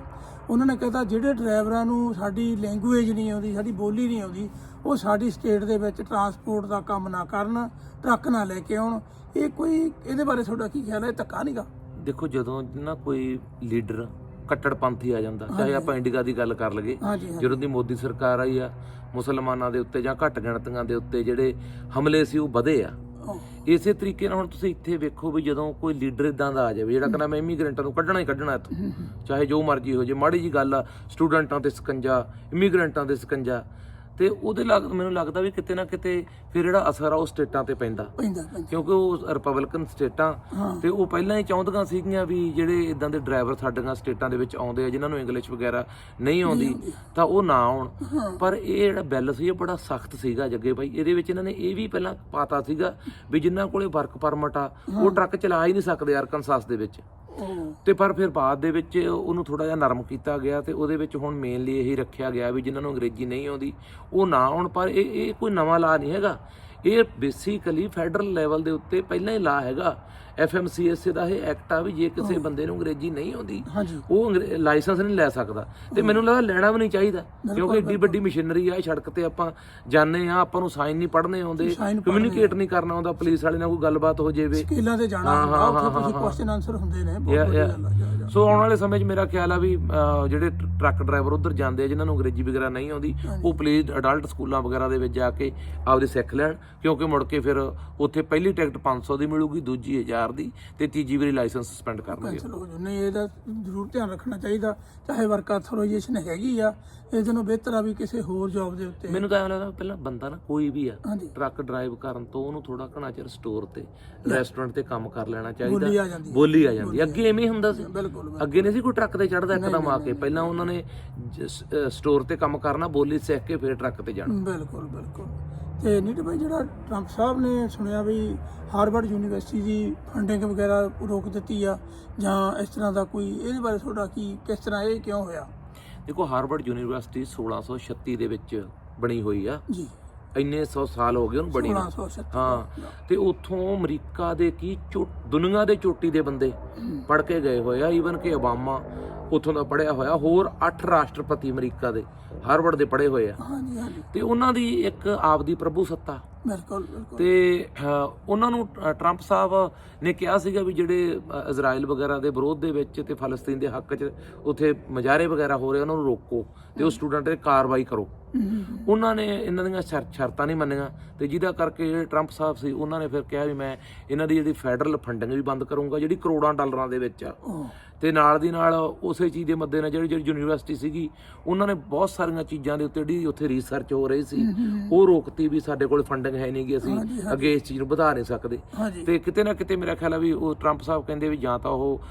[SPEAKER 1] ਉਹਨਾਂ ਨੇ ਕਹਿੰਦਾ ਜਿਹੜੇ ਡਰਾਈਵਰਾਂ ਨੂੰ ਸਾਡੀ ਲੈਂਗੁਏਜ ਨਹੀਂ ਆਉਂਦੀ ਸਾਡੀ ਬੋਲੀ ਨਹੀਂ ਆਉਂਦੀ ਉਹ ਸਾਡੀ ਸਟੇਟ ਦੇ ਵਿੱਚ ਟਰਾਂਸਪੋਰਟ ਦਾ ਕੰਮ ਨਾ ਕਰਨ ਟਰੱਕ ਨਾ ਲੈ ਕੇ ਆਉਣ। ਇਹ ਕੋਈ ਇਹਦੇ ਬਾਰੇ ਤੁਹਾਡਾ ਕੀ ਖਿਆਲ ਹੈ? ਧੱਕਾ ਨਹੀਂਗਾ
[SPEAKER 2] ਦੇਖੋ ਜਦੋਂ ਨਾ ਕੋਈ ਲੀਡਰ ਕੱਟੜਪੰਥੀ ਆ ਜਾਂਦਾ ਚਾਹੇ ਆਪਾਂ ਇੰਡੀਆ ਦੀ ਗੱਲ ਕਰ ਲਈਏ ਜਦੋਂ ਦੀ ਮੋਦੀ ਸਰਕਾਰ ਆਈ ਆ ਮੁਸਲਮਾਨਾਂ ਦੇ ਉੱਤੇ ਜਾਂ ਘੱਟ ਗਿਣਤੀਆਂ ਦੇ ਉੱਤੇ ਜਿਹੜੇ ਹਮਲੇ ਸੀ ਉਹ ਵਧੇ ਆ। ਇਸੇ ਤਰੀਕੇ ਨਾਲ ਹੁਣ ਤੁਸੀਂ ਇੱਥੇ ਵੇਖੋ ਵੀ ਜਦੋਂ ਕੋਈ ਲੀਡਰ ਇਦਾਂ ਦਾ ਆ ਜਾਵੇ ਜਿਹੜਾ ਕਹਿੰਦਾ ਮੈਂ ਇਮੀਗ੍ਰੈਂਟਾਂ ਨੂੰ ਕੱਢਣਾ ਹੀ ਕੱਢਣਾ ਇੱਥੋਂ। ਚਾਹੇ ਜੋ ਮਰਜ਼ੀ ਹੋ ਜੇ ਮਾੜੀ ਜੀ ਗੱਲ ਆ ਸਟੂਡੈਂਟਾਂ ਤੇ ਸਕੰਜਾ ਇਮੀਗ੍ਰੈਂਟਾਂ ਦੇ ਸਕੰਜਾ ਤੇ ਉਹਦੇ ਲੱਗ ਮੈਨੂੰ ਲੱਗਦਾ ਵੀ ਕਿਤੇ ਨਾ ਕਿਤੇ ਫਿਰ ਜਿਹੜਾ ਅਸਰ ਆ ਉਹ ਸਟੇਟਾਂ ਤੇ
[SPEAKER 1] ਪੈਂਦਾ। ਪੈਂਦਾ
[SPEAKER 2] ਕਿਉਂਕਿ ਉਹ ਰਿਪਬਲਿਕਨ ਸਟੇਟਾਂ ਤੇ ਉਹ ਪਹਿਲਾਂ ਹੀ ਚਾਹੁੰਦੀਆਂ ਸੀਗੀਆਂ ਵੀ ਜਿਹੜੇ ਇਦਾਂ ਦੇ ਡਰਾਈਵਰ ਸਾਡੀਆਂ ਸਟੇਟਾਂ ਦੇ ਵਿੱਚ ਆਉਂਦੇ ਆ ਜਿਨ੍ਹਾਂ ਨੂੰ ਇੰਗਲਿਸ਼ ਵਗੈਰਾ ਨਹੀਂ ਆਉਂਦੀ ਤਾਂ ਉਹ ਨਾ ਆਉਣ। ਪਰ ਇਹ ਜਿਹੜਾ ਬਿੱਲ ਸੀ ਇਹ ਬੜਾ ਸਖਤ ਸੀਗਾ ਜੱਗੇ ਭਾਈ। ਇਹਦੇ ਵਿੱਚ ਇਹਨਾਂ ਨੇ ਇਹ ਵੀ ਪਹਿਲਾਂ ਪਾਤਾ ਸੀਗਾ ਵੀ ਜਿਨ੍ਹਾਂ ਕੋਲੇ ਵਰਕ ਪਰਮਿਟ ਆ ਉਹ ਟਰੱਕ ਚਲਾ ਹੀ ਨਹੀਂ ਸਕਦੇ ਅਰਕਨਸਾਸ ਦੇ ਵਿੱਚ। ਤੇ ਪਰ ਫਿਰ ਬਾਅਦ ਦੇ ਵਿੱਚ ਉਹਨੂੰ ਥੋੜਾ ਜਿਹਾ ਨਰਮ ਕੀਤਾ ਗਿਆ ਤੇ ਉਹਦੇ ਵਿੱਚ ਹੁਣ ਮੇਨਲੀ ਇਹੀ ਰੱਖਿਆ ਗਿਆ ਵੀ ਜਿਨ੍ਹਾਂ ਨੂੰ ਅੰਗਰੇਜ਼ੀ ਨਹੀਂ ਆਉਂਦੀ, ਉਹ ਨਾ ਆਉਣ, ਪਰ ਇਹ ਇਹ ਕੋਈ ਨਵਾਂ ਲਾ ਨਹੀਂ ਹੈਗਾ। ਇਹ ਬੇਸਿਕਲੀ ਫੈਡਰਲ ਲੈਵਲ ਦੇ ਉੱਤੇ ਪਹਿਲਾਂ ਹੀ ਲਾ ਹੈਗਾ। ਐਫਐਮਸੀਐਸ ਦਾ ਇਹ ਐਕਟ ਆ ਵੀ ਜੇ ਕਿਸੇ ਬੰਦੇ ਨੂੰ ਅੰਗਰੇਜ਼ੀ ਨਹੀਂ ਆਉਂਦੀ ਉਹ ਲਾਇਸੈਂਸ ਨਹੀਂ ਲੈ ਸਕਦਾ। ਤੇ ਮੈਨੂੰ ਲੱਗਦਾ ਲੈਣਾ ਵੀ ਨਹੀਂ ਚਾਹੀਦਾ ਕਿਉਂਕਿ ਏਡੀ ਵੱਡੀ ਮਸ਼ੀਨਰੀ ਆ ਸੜਕ ਤੇ ਆਪਾਂ ਜਾਣੇ ਆ ਆਪਾਂ ਨੂੰ ਸਾਈਨ ਨਹੀਂ ਪੜ੍ਹਨੇ ਆਉਂਦੇ ਕਮਿਊਨੀਕੇਟ ਨਹੀਂ ਕਰਨਾ ਆਉਂਦਾ ਪੁਲਿਸ ਵਾਲੇ ਨਾਲ ਕੋਈ ਗੱਲਬਾਤ ਹੋ ਜਾਵੇ।
[SPEAKER 1] ਸਕੇਲਾਂ ਤੇ ਜਾਣਾ ਹੁੰਦਾ ਉੱਥੇ ਤੁਸੀਂ ਕੁਐਸਚਨ ਆਨਸਰ ਹੁੰਦੇ ਨੇ ਬਹੁਤ ਵਧੀਆ।
[SPEAKER 2] ਸੋ ਆਉਣ ਵਾਲੇ ਸਮੇਂ 'ਚ ਮੇਰਾ ਖਿਆਲ ਆ ਵੀ ਜਿਹੜੇ ਟਰ- ਟਰੱਕ ਡਰਾਈਵਰ ਉਧਰ ਜਾਂਦੇ ਆ ਜਿਨ੍ਹਾਂ ਨੂੰ ਅੰਗਰੇਜ਼ੀ ਵਗੈਰਾ ਨਹੀਂ ਆਉਂਦੀ ਉਹ ਪਲੀਜ਼ ਅਡਲਟ ਸਕੂਲਾਂ ਵਗੈਰਾ ਦੇ ਵਿੱਚ ਜਾ ਕੇ ਆਪਦੇ ਸਿੱਖ ਲੈਣ ਕਿਉਂਕਿ ਮੁੜ ਕੇ ਫਿਰ ਉੱਥੇ ਪਹਿਲੀ ਟਿਕਟ 500 ਦੀ ਮਿਲੂਗੀ ਦੂਜੀ 1000 ਦੀ ਤੇ ਤੀਜੀ ਵਾਰੀ ਲਾਇਸੈਂਸ ਸਸਪੈਂਡ ਕਰਨਗੇ।
[SPEAKER 1] ਕੈਂਸਲ ਹੋ ਜੂ ਨਹੀਂ ਇਹਦਾ ਜ਼ਰੂਰ ਧਿਆਨ ਰੱਖਣਾ ਚਾਹੀਦਾ। ਚਾਹੇ ਵਰਕ ਆਥੋਰਾਈਜੇਸ਼ਨ ਹੈਗੀ ਆ ਇਹਦੇ ਨੂੰ ਬਿਹਤਰ ਆ ਵੀ ਕਿਸੇ ਹੋਰ ਜੌਬ ਦੇ ਉੱਤੇ।
[SPEAKER 2] ਮੈਨੂੰ ਤਾਂ ਐਂ ਲੱਗਦਾ ਪਹਿਲਾਂ ਬੰਦਾ ਨਾ ਕੋਈ ਵੀ ਆ
[SPEAKER 1] ਹਾਂਜੀ।
[SPEAKER 2] ਟਰੱਕ ਡਰਾਈਵ ਕਰਨ ਤੋਂ ਉਹਨੂੰ ਥੋੜਾ ਘਣਾ ਚਿਰ ਸਟੋਰ ਤੇ ਰੈਸਟੋਰੈਂਟ ਤੇ ਕੰਮ ਕਰ ਲੈਣਾ
[SPEAKER 1] ਬੋਲੀ
[SPEAKER 2] ਚਾਹੀਦਾ ਬੋਲੀ ਆ ਜਾਂਦੀ ਅੱਗੇ ਐਵੇਂ ਹੀ ਹੁੰਦਾ ਸੀ।
[SPEAKER 1] ਬਿਲਕੁਲ
[SPEAKER 2] ਅੱਗੇ ਨਹੀਂ ਸੀ ਕੋਈ ਟਰੱਕ ਤੇ ਚੜਦਾ ਇੱਕਦਮ ਆ ਕੇ। ਪਹਿਲਾਂ ਉਹਨਾਂ ਨੇ ਸਟੋਰ ਤੇ ਕੰਮ ਕਰਨਾ ਬੋਲੀ ਸਿੱਖ ਕੇ ਫਿਰ ਟਰੱਕ ਤੇ ਜਾਣਾ।
[SPEAKER 1] ਬਿਲਕੁਲ ਬਿਲਕੁਲ। ਤੇ ਨੀਟ ਭਾਈ ਜਿਹੜਾ ਟਰੰਪ ਸਾਹਿਬ ਨੇ ਸੁਣਿਆ ਵੀ ਹਾਰਵਰਡ ਯੂਨੀਵਰਸਿਟੀ ਦੀ ਫੰਡਿੰਗ ਵਗੈਰਾ ਰੋਕ ਦਿੱਤੀ ਆ ਜਾਂ ਇਸ ਤਰ੍ਹਾਂ ਦਾ ਕੋਈ ਇਹਦੇ ਬਾਰੇ ਤੁਹਾਡਾ ਕੀ ਕਿਸ ਤਰ੍ਹਾਂ ਇਹ ਕਿਉਂ ਹੋਇਆ?
[SPEAKER 2] ਦੇਖੋ ਹਾਰਵਰਡ ਯੂਨੀਵਰਸਿਟੀ 1636 ਦੇ ਵਿੱਚ ਬਣੀ ਹੋਈ ਆ।
[SPEAKER 1] ਜੀ।
[SPEAKER 2] ਇੰਨੇ 100 ਸਾਲ ਹੋ ਗਏ ਉਹਨੂੰ ਬਣੀ ਨੂੰ।
[SPEAKER 1] 1670
[SPEAKER 2] ਹਾਂ ਤੇ ਉੱਥੋਂ ਅਮਰੀਕਾ ਦੇ ਕੀ ਦੁਨੀਆ ਦੇ ਚੋਟੀ ਦੇ ਬੰਦੇ ਪੜ ਕੇ ਗਏ ਹੋਏ ਆ ਈਵਨ ਕਿ ਓਬਾਮਾ ਉੱਥੋਂ ਦਾ ਪੜਿਆ ਹੋਇਆ ਹੋਰ 8 ਰਾਸ਼ਟਰਪਤੀ ਅਮਰੀਕਾ ਦੇ ਹਾਰਵਰਡ ਦੇ ਪੜੇ ਹੋਏ ਆ।
[SPEAKER 1] ਹਾਂਜੀ ਹਾਂਜੀ।
[SPEAKER 2] ਤੇ ਉਹਨਾਂ ਦੀ ਇੱਕ ਆਪਦੀ ਪ੍ਰਭੂ ਸੱਤਾ।
[SPEAKER 1] ਬਿਲਕੁਲ ਬਿਲਕੁਲ।
[SPEAKER 2] ਤੇ ਉਹਨਾਂ ਨੂੰ ਟਰੰਪ ਸਾਹਿਬ ਨੇ ਕਿਹਾ ਸੀਗਾ ਵੀ ਜਿਹੜੇ ਇਜ਼ਰਾਈਲ ਵਗੈਰਾ ਦੇ ਵਿਰੋਧ ਦੇ ਵਿੱਚ ਤੇ ਫਲਸਤੀਨ ਦੇ ਹੱਕ 'ਚ ਉੱਥੇ ਮੁਜ਼ਾਹਰੇ ਵਗੈਰਾ ਹੋ ਰਹੇ ਉਹਨਾਂ ਨੂੰ ਰੋਕੋ ਤੇ ਉਹ ਸਟੂਡੈਂਟ ਤੇ ਕਾਰਵਾਈ ਕਰੋ। ਉਹਨਾਂ ਨੇ ਇਹਨਾਂ ਦੀਆਂ ਸ਼ਰ- ਸ਼ਰਤਾਂ ਨਹੀਂ ਮੰਨੀਆਂ ਤੇ ਜਿਹਦਾ ਕਰਕੇ ਜਿਹੜੇ ਟਰੰਪ ਸਾਹਿਬ ਸੀ ਉਹਨਾਂ ਨੇ ਫਿਰ ਕਿਹਾ ਵੀ ਮੈਂ ਇਹਨਾਂ ਦੀ ਜਿਹੜੀ ਫੈਡਰਲ ਫੰਡਿੰਗ ਵੀ ਬੰਦ ਕਰੂੰਗਾ ਜਿਹੜੀ ਕਰੋੜਾਂ ਡਾਲਰਾਂ ਦੇ ਵਿੱਚ ਆ। ਤੇ ਨਾਲ ਦੀ ਨਾਲ ਉਸੇ ਚੀਜ਼ ਦੇ ਮੱਦੇ ਨਾਲ ਜਿਹੜੀ ਜਿਹੜੀ ਯੂਨੀਵਰਸਿਟੀ ਸੀਗੀ ਉਹਨਾਂ ਨੇ ਬਹੁਤ ਸਾਰੀਆਂ ਚੀਜ਼ਾਂ ਦੇ ਉੱਤੇ ਜਿਹੜੀ ਉੱਥੇ ਰਿਸਰਚ ਹੋ ਰਹੀ ਸੀ। ਉਹ ਰੋਕਤੀ ਵੀ ਸਾਡੇ ਕੋਲ ਫੰਡਿੰਗ ਹੈ ਨਹੀਂ ਗੀ ਅਸੀਂ ਅੱਗੇ ਇਸ ਚੀਜ਼ ਨੂੰ ਵਧਾ ਨਹੀਂ ਸਕਦੇ। ਤੇ ਕਿਤੇ ਨਾ ਕਿਤੇ ਮੇਰਾ ਖਿਆਲ ਆ ਵੀ ਉਹ ਟਰੰਪ ਸਾਹਿਬ ਕਹਿੰਦੇ ਵੀ ਜਾਂ ਤਾਂ ਉਹ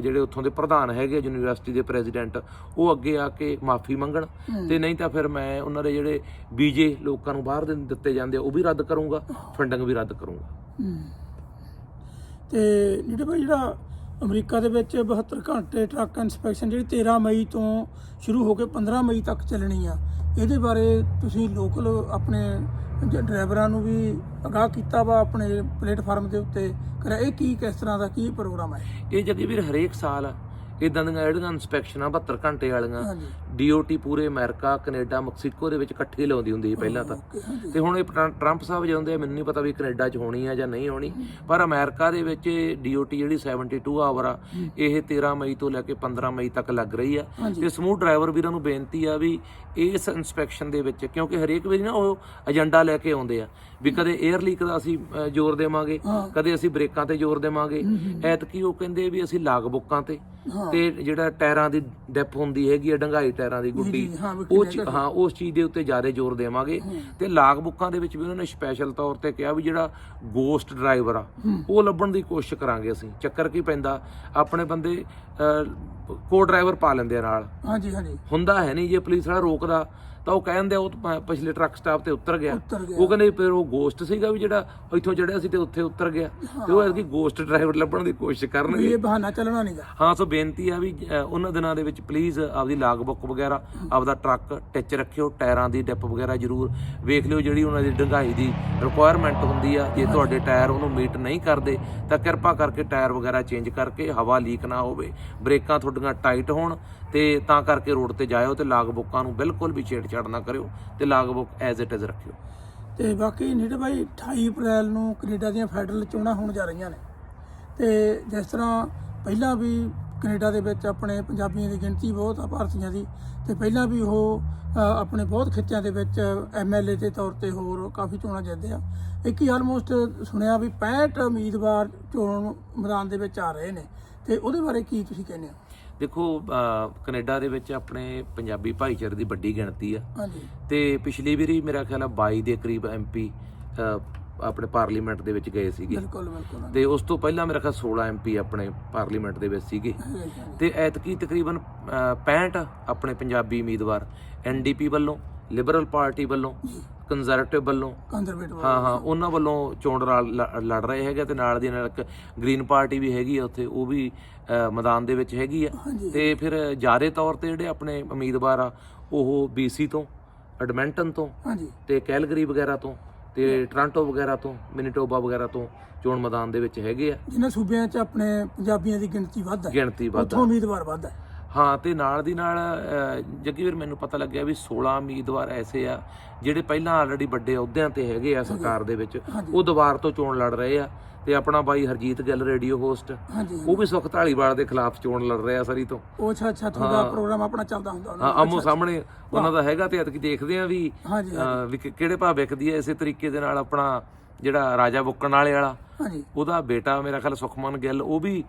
[SPEAKER 2] ਜਿਹੜੇ ਉੱਥੋਂ ਦੇ ਪ੍ਰਧਾਨ ਹੈਗੇ ਯੂਨੀਵਰਸਿਟੀ ਦੇ ਪ੍ਰੈਜ਼ੀਡੈਂਟ ਉਹ ਅੱਗੇ ਆ ਕੇ ਮਾਫੀ ਮੰਗਣ। ਤੇ ਨਹੀਂ ਤਾਂ ਫਿਰ ਮੈਂ ਉਹਨਾਂ ਦੇ ਜਿਹੜੇ ਬੀਜੇ ਲੋਕਾਂ ਨੂੰ ਬਾਹਰ ਦਿੱਤੇ ਜਾਂਦੇ ਉਹ ਵੀ ਰੱਦ ਕਰੂੰਗਾ ਫੰਡਿੰਗ ਵੀ ਰੱਦ ਕਰੂੰਗਾ।
[SPEAKER 1] ਤੇ ਭਾਈ ਜਿਹੜਾ ਅਮਰੀਕਾ ਦੇ ਵਿੱਚ 72 ਘੰਟੇ ਟਰੱਕ ਇਨਸਪੈਕਸ਼ਨ ਜਿਹੜੀ 13 ਮਈ ਤੋਂ ਸ਼ੁਰੂ ਹੋ ਕੇ 15 ਮਈ ਤੱਕ ਚੱਲਣੀ ਆ। ਇਹਦੇ ਬਾਰੇ ਤੁਸੀਂ ਲੋਕਲ ਆਪਣੇ ਡਰਾਈਵਰਾਂ ਨੂੰ ਵੀ ਅਗਾਹ ਕੀਤਾ ਵਾ ਆਪਣੇ ਪਲੇਟਫਾਰਮ ਦੇ ਉੱਤੇ। ਕਰਿਆ ਇਹ ਕੀ ਕਿਸ ਤਰ੍ਹਾਂ ਦਾ ਕੀ ਪ੍ਰੋਗਰਾਮ ਹੈ
[SPEAKER 2] ਇਹ? ਜੱਗੀ ਵੀਰ ਹਰੇਕ ਸਾਲ ਇਦਾਂ ਦੀਆਂ ਜਿਹੜੀਆਂ ਇਨਸਪੈਕਸ਼ਨਾਂ 72 ਘੰਟੇ ਵਾਲੀਆਂ
[SPEAKER 1] ਹਾਂਜੀ।
[SPEAKER 2] ਡੀਓਟੀ ਪੂਰੇ ਅਮਰੀਕਾ ਕੈਨੇਡਾ ਮੈਕਸੀਕੋ ਦੇ ਵਿੱਚ ਇਕੱਠੇ ਲਾਉਂਦੀ ਹੁੰਦੀ ਸੀ ਪਹਿਲਾਂ ਤਾਂ। ਤੇ ਹੁਣ ਇਹ ਟਰੰ- ਟਰੰਪ ਸਾਹਿਬ ਜਾਂਦੇ ਆ ਮੈਨੂੰ ਨਹੀਂ ਪਤਾ ਵੀ ਕੈਨੇਡਾ 'ਚ ਹੋਣੀ ਆ ਜਾਂ ਨਹੀਂ ਹੋਣੀ। ਪਰ ਅਮਰੀਕਾ ਦੇ ਵਿੱਚ ਡੀਓਟੀ ਜਿਹੜੀ 72 ਆਵਰ ਆ ਇਹ 13 ਮਈ ਤੋਂ ਲੈ ਕੇ 15 ਮਈ ਤੱਕ ਲੱਗ ਰਹੀ ਆ। ਤੇ ਸਮੂਹ ਡਰਾਈਵਰ ਵੀਰਾਂ ਨੂੰ ਬੇਨਤੀ ਆ ਵੀ ਇਸ ਇਨਸਪੈਕਸ਼ਨ ਦੇ ਵਿੱਚ ਕਿਉਂਕਿ ਹਰੇਕ ਵਾਰੀ ਨਾ ਉਹ ਏਜੰਡਾ ਲੈ ਕੇ ਆਉਂਦੇ ਆ। ਵੀ ਕਦੇ 에ਅਰ ਲੀਕ ਦਾ ਅਸੀਂ ਜ਼ੋਰ ਦੇਵਾਂਗੇ। ਕਦੇ ਅਸੀਂ ਬ੍ਰੇਕਾਂ ਤੇ ਜ਼ੋਰ ਦੇਵਾਂਗੇ। ਐਤਕੀ ਉਹ ਕਹਿੰਦੇ ਵੀ ਅਸੀਂ ਲਾਗ ਬੁੱਕਾਂ ਤੇ। ਤੇ ਜਿਹੜਾ ਟਾਇਰਾਂ ਦੀ ਡੈਪ ਹੁੰਦੀ ਹੈਗੀ ਆ ਡੰਗਾਈ ਟਾਇਰਾਂ ਦੀ ਗੁੱਡੀ। ਉਹ ਹਾਂ ਉਸ ਚੀਜ਼ ਦੇ ਉੱਤੇ ਜ਼ਿਆਦਾ ਜ਼ੋਰ ਦੇਵਾਂਗੇ। ਤੇ ਲਾਗ ਬੁੱਕਾਂ ਦੇ ਵਿੱਚ ਵੀ ਉਹਨਾਂ ਨੇ ਸਪੈਸ਼ਲ ਤੌਰ ਤੇ ਕਿਹਾ ਵੀ ਜਿਹੜਾ ਗੋਸਟ ਡਰਾਈਵਰ ਆ ਉਹ ਲੱਭਣ ਦੀ ਕੋਸ਼ਿਸ਼ ਕਰਾਂਗੇ ਅਸੀਂ। ਚੱਕਰ ਕੀ ਪੈਂਦਾ ਆਪਣੇ ਬੰਦੇ ਕੋ ਡਰਾਈਵਰ ਪਾ ਲੈਂਦੇ ਆ ਨਾਲ।
[SPEAKER 1] ਹਾਂਜੀ ਹਾਂਜੀ।
[SPEAKER 2] ਹੁੰਦਾ ਹੈ ਨਹੀਂ ਜੇ ਪੁਲਿਸ ਵਾਲਾ ਰੋਕਦਾ ਤਾਂ ਉਹ ਕਹਿੰਦੇ ਉਹ ਪ- ਪਿਛਲੇ ਟਰੱਕ ਸਟਾਪ ਤੇ ਉਤਰ ਗਿਆ।
[SPEAKER 1] ਉੱਤਰ ਗਿਆ।
[SPEAKER 2] ਉਹ ਕਹਿੰਦੇ ਫਿਰ ਉਹ ਗੋਸਟ ਸੀਗਾ ਵੀ ਜਿਹੜਾ ਇੱਥੋਂ ਚੜਿਆ ਸੀ ਤੇ ਉੱਥੇ ਉਤਰ ਗਿਆ। ਤੇ ਉਹ ਐਤਕੀ ਗੋਸਟ ਡਰਾਈਵਰ ਲੱਭਣ ਦੀ ਕੋਸ਼ਿਸ਼
[SPEAKER 1] ਵੀ
[SPEAKER 2] ਕਰਨਗੇ।
[SPEAKER 1] ਇਹ ਬਹਾਨਾ ਚੱਲਣਾ ਨਹੀਂਗਾ
[SPEAKER 2] ਹਾਂ ਸੋ ਬੇਨਤੀ ਆ ਵੀ ਅ, ਉਹਨਾਂ ਦਿਨਾਂ ਦੇ ਵਿੱਚ ਪਲੀਜ਼ ਆਪਦੀ ਲਾਗ ਬੁੱਕ ਵਗੈਰਾ ਆਪਦਾ ਟਰੱਕ ਟਿਚ ਰੱਖਿਓ ਟਾਇਰਾਂ ਦੀ ਡਿਪ ਵਗੈਰਾ ਜ਼ਰੂਰ ਵੇਖ ਲਿਓ ਜਿਹੜੀ ਉਹਨਾਂ ਦੀ ਡੰਗਾਈ ਦੀ ਰਿਕੁਆਇਰਮੈਂਟ ਹੁੰਦੀ ਆ। ਜੇ ਤੁਹਾਡੇ ਟਾਇਰ ਉਹਨੂੰ ਮੀਟ ਨਹੀਂ ਕਰਦੇ ਤਾਂ ਕਿਰਪਾ ਕਰਕੇ ਟਾਇਰ ਵਗੈਰਾ ਚੇਂਜ ਕਰਕੇ ਹਵਾ ਲੀਕ ਨਾ ਹੋਵੇ। ਬ੍ਰੇਕਾਂ ਤੁਹਾਡੀਆਂ ਟਾਈਟ ਹੋਣ ਤੇ ਤਾਂ ਕਰਕੇ ਰੋਡ ਤੇ ਜਾਇਓ ਤੇ ਲਾਗ ਬੁੱਕਾਂ ਨੂੰ ਬਿਲਕੁਲ ਵੀ ਛੇੜਛਾੜ ਨਾ ਕਰਿਓ ਤੇ ਲਾਗ ਬੁੱਕ ਐਜ਼ ਇਟ ਇਜ਼ ਰੱਖਿਓ।
[SPEAKER 1] ਤੇ ਬਾਕੀ ਨੀਟ ਭਾਈ 28 ਅਪ੍ਰੈਲ ਨੂੰ ਕੈਨੇਡਾ ਦੀਆਂ ਫੈਡਰਲ ਚੋਣਾਂ ਹੋਣ ਜਾ ਰਹੀਆਂ ਨੇ। ਤੇ ਜਿਸ ਤਰ੍ਹਾਂ ਪਹਿਲਾਂ ਵੀ ਕੈਨੇਡਾ ਦੇ ਵਿੱਚ ਆਪਣੇ ਪੰਜਾਬੀਆਂ ਦੀ ਗਿਣਤੀ ਬਹੁਤ ਆ ਭਾਰਤੀਆਂ ਦੀ, ਤੇ ਪਹਿਲਾਂ ਵੀ ਉਹ ਆਪਣੇ ਬਹੁਤ ਖਿੱਤਿਆਂ ਦੇ ਵਿੱਚ ਐਮਐਲਏ ਦੇ ਤੌਰ ਤੇ ਹੋਰ ਕਾਫੀ ਚੋਣਾਂ ਜਿੱਤਦੇ ਆ। ਇੱਕ ਹੀ ਆਲਮੋਸਟ ਸੁਣਿਆ ਵੀ 65 ਉਮੀਦਵਾਰ ਚੋਣ ਮੈਦਾਨ ਦੇ ਵਿੱਚ ਆ ਰਹੇ ਨੇ। ਤੇ ਉਹਦੇ ਬਾਰੇ ਕੀ ਤੁਸੀਂ ਕਹਿੰਦੇ ਹੋ?
[SPEAKER 2] ਦੇਖੋ ਕੈਨੇਡਾ ਦੇ ਵਿੱਚ ਆਪਣੇ ਪੰਜਾਬੀ ਭਾਈਚਾਰੇ ਦੀ ਵੱਡੀ ਗਿਣਤੀ ਆ।
[SPEAKER 1] ਹਾਂਜੀ।
[SPEAKER 2] ਤੇ ਪਿਛਲੀ ਵਾਰੀ ਮੇਰਾ ਖਿਆਲ ਆ 22 ਦੇ ਕਰੀਬ ਐਮਪੀ ਆਪਣੇ ਪਾਰਲੀਮੈਂਟ ਦੇ ਵਿੱਚ ਗਏ ਸੀਗੇ।
[SPEAKER 1] ਬਿਲਕੁਲ ਬਿਲਕੁਲ
[SPEAKER 2] ਤੇ ਉਸ ਤੋਂ ਪਹਿਲਾਂ ਮੇਰਾ ਖਿਆਲ 16 ਐਮਪੀ ਆਪਣੇ ਪਾਰਲੀਮੈਂਟ ਦੇ ਵਿੱਚ ਸੀਗੇ। ਤੇ ਐਤਕੀ ਤਕਰੀਬਨ ਅਹ, 65 ਆਪਣੇ ਪੰਜਾਬੀ ਉਮੀਦਵਾਰ ਐਨਡੀਪੀ ਵੱਲੋਂ ਲਿਬਰਲ ਪਾਰਟੀ ਵੱਲੋਂ ਕੰਜ਼ਰਵੇਟਿਵ ਵੱਲੋਂ?
[SPEAKER 1] ਕੰਜ਼ਰਵੇਟਿਵ
[SPEAKER 2] ਹਾਂ ਹਾਂ ਉਹਨਾਂ ਵੱਲੋਂ ਚੋਣ ਲੜ ਰਹੇ ਹੈਗੇ ਤੇ ਨਾਲ ਦੀ ਨਾਲ ਇੱਕ ਗ੍ਰੀਨ ਪਾਰਟੀ ਵੀ ਹੈਗੀ ਆ ਉੱਥੇ ਉਹ ਵੀ ਮੈਦਾਨ ਦੇ ਵਿੱਚ ਹੈਗੀ ਆ। ਤੇ ਫਿਰ ਜਾਰੇ ਤੌਰ ਤੇ ਜਿਹੜੇ ਆਪਣੇ ਉਮੀਦਵਾਰ ਆ ਉਹ ਬੀਸੀ ਤੋਂ ਐਡਮਿੰਟਨ ਤੋਂ
[SPEAKER 1] ਹਾਂਜੀ।
[SPEAKER 2] ਤੇ ਕੈਲਗਰੀ ਵਗੈਰਾ ਤੋਂ ਤੇ ਟ੍ਰਾਂਟੋ ਵਗੈਰਾ ਤੋਂ ਮਿਨੀਟੋਬਾ ਵਗੈਰਾ ਤੋਂ ਚੋਣ ਮੈਦਾਨ ਦੇ ਵਿੱਚ ਹੈਗੇ ਆ।
[SPEAKER 1] ਜਿਨ੍ਹਾਂ ਸੂਬਿਆਂ 'ਚ ਆਪਣੇ ਪੰਜਾਬੀਆਂ ਦੀ ਗਿਣਤੀ ਵੱਧ ਹੈ।
[SPEAKER 2] ਗਿਣਤੀ ਵੱਧ
[SPEAKER 1] ਉੱਥੋਂ ਉਮੀਦਵਾਰ ਵੱਧ ਹੈ।
[SPEAKER 2] ਹਾਂ ਤੇ ਨਾਲ ਦੀ ਨਾਲ ਜੱਗੀ ਵੀਰ ਮੈਨੂੰ ਪਤਾ ਲੱਗਿਆ ਵੀ 16 ਉਮੀਦਵਾਰ ਐਸੇ ਆ ਜਿਹੜੇ ਪਹਿਲਾਂ ਆਲਰੇਡੀ ਵੱਡੇ ਅਹੁਦਿਆਂ ਤੇ ਹੈਗੇ ਆ ਸਰਕਾਰ ਦੇ ਵਿੱਚ ਉਹ ਦੁਬਾਰ ਤੋਂ ਚੋਣ ਲੜ ਰਹੇ ਆ ਤੇ ਆਪਣਾ ਬਾਈ ਹਰਜੀਤ ਗਿੱਲ ਰੇਡੀਓ ਹੋਸਟ ਉਹ ਵੀ ਸੁਖ ਢਾਲੀਵਾਲ ਦੇ ਖਿਲਾਫ ਚੋਣ ਲੜ ਰਿਹਾ ਸਰੀ ਤੋਂ।
[SPEAKER 1] ਉਹ ਅੱਛਾ ਅੱਛਾ ਤੁਹਾਡਾ ਪ੍ਰੋਗਰਾਮ ਆਪਣਾ ਚੱਲਦਾ ਹੁੰਦਾ
[SPEAKER 2] ਹਾਂ ਆਮੋ ਸਾਹਮਣੇ ਉਹਨਾਂ ਦਾ ਹੈਗਾ ਤੇ ਐਤਕੀ ਦੇਖਦੇ ਆ ਵੀ ਕਿਹੜੇ ਭਾਅ ਵਿਕਦੀ ਹੈ ਇਸੇ ਤਰੀਕੇ ਦੇ ਨਾਲ ਆਪਣਾ ਜਿਹੜਾ ਰਾਜਾ ਬੁੱਕਣ ਵਾਲੇ ਵਾਲਾ।
[SPEAKER 1] ਹਾਂਜੀ।
[SPEAKER 2] ਉਹਦਾ ਬੇਟਾ ਮੇਰਾ ਖਿਆਲ ਸੁਖਮਨ ਗਿੱਲ ਉਹ ਵੀ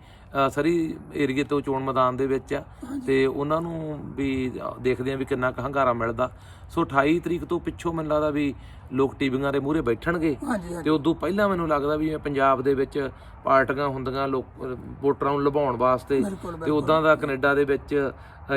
[SPEAKER 2] ਸਰੀ ਏਰੀਏ ਤੋਂ ਚੋਣ ਮੈਦਾਨ ਦੇ ਵਿੱਚ ਆ। ਤੇ ਉਹਨਾਂ ਨੂੰ ਵੀ ਦੇਖਦੇ ਆ ਵੀ ਕਿੰਨਾ ਕੁ ਹੰਗਾਰਾ ਮਿਲਦਾ। ਸੋ 28 ਤਰੀਕ ਤੋਂ ਪਿੱਛੋਂ ਮੈਨੂੰ ਲੱਗਦਾ ਵੀ ਲੋਕ ਟੀਵੀਆਂ ਦੇ ਮੂਹਰੇ ਬੈਠਣਗੇ। ਤੇ ਉਦੋਂ ਪਹਿਲਾਂ ਮੈਨੂੰ ਲੱਗਦਾ ਵੀ ਪੰਜਾਬ ਦੇ ਵਿੱਚ ਪਾਰਟੀਆਂ ਹੁੰਦੀਆਂ ਲੋਕ ਵੋਟਰਾਂ ਨੂੰ ਲੁਭਾਉਣ ਵਾਸਤੇ। ਤੇ ਉਦਾਂ ਦਾ ਕੈਨੇਡਾ ਦੇ ਵਿੱਚ